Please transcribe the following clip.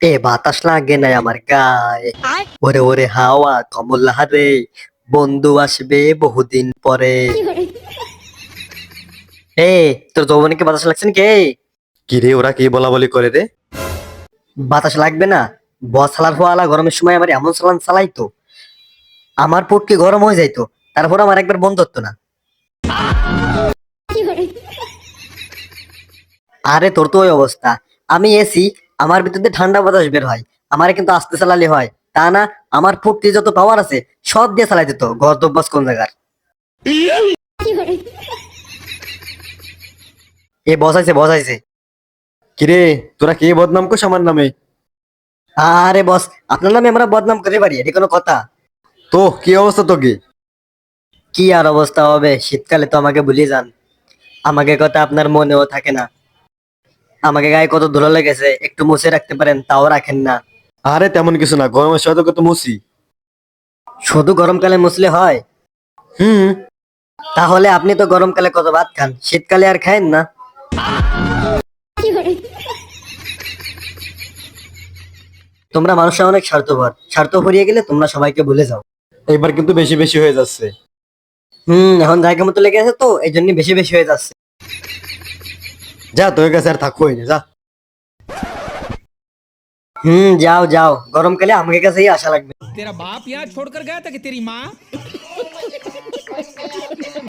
এ বাতাস লাগে নাই আমার গায়ে। ওরে ওরে হাওয়া কমল হারে বন্ধু আসবে বহুদিন পরে। এ তোর যৌবনকে বাতাস লাগছে নাকি? কি রে ওরা কি বলা বলি করে রে? বাতাস লাগবে না। বস সালার ফোয়ালা গরমের সময় আমার এমন সালান চালাইতো। আমার পুটকি গরম হয়ে যাইতো। তারপর আমার একবার বন্ধ হতো না আরে তোর তো ওই অবস্থা। আমি এসি আমার ভিতরে ঠান্ডা বাতাস বের হয়, আমার কিন্তু আস্তে চালালে হয়। তা না, আমার ফুটকি যত পাওয়ার আছে, সব দিয়ে চালাই দিত। ঘর দব্বাস কোন জায়গার? এ বসাইছে বসাইছে কি রে তোরা কে বদনাম করছ আমার নামে? আরে বস, আপনার নামে আমরা বদনাম করে পারি, এটা কোনো কথা। তো, কি অবস্থা তোকে? কি আর অবস্থা হবে? শীতকালে তো আমাকে ভুলে যান। আমাকে কথা আপনার মনেও থাকে না। আমাকে গায়ে কত ধুলো লেগেছে একটু মুছে রাখতে পারেন তাও রাখেন না। আরে তেমন কিছু না গরমের সময় তো মুসি শুধু গরমকালে মুছলে হয়? হুম। তাহলে আপনি তো গরমকালে কত ভাত খান শীতকালে আর খায়েন না। তোমরা মানুষরা অনেক স্বার্থপর স্বার্থ ফুরিয়ে গেলে তোমরা সবাইকে ভুলে যাও। এবার কিন্তু বেশি বেশি হয়ে যাচ্ছে। হুম এখন জায়গা মতো লেগে আছে তো এই জন্য বেশি বেশি হয়ে যাচ্ছে। जा तो का सर थको है जा। हम्म जाओ जाओ। गरम के लिए हमें कैसे ही आशा लग तेरा बाप यार छोड़कर गया था कि तेरी माँ?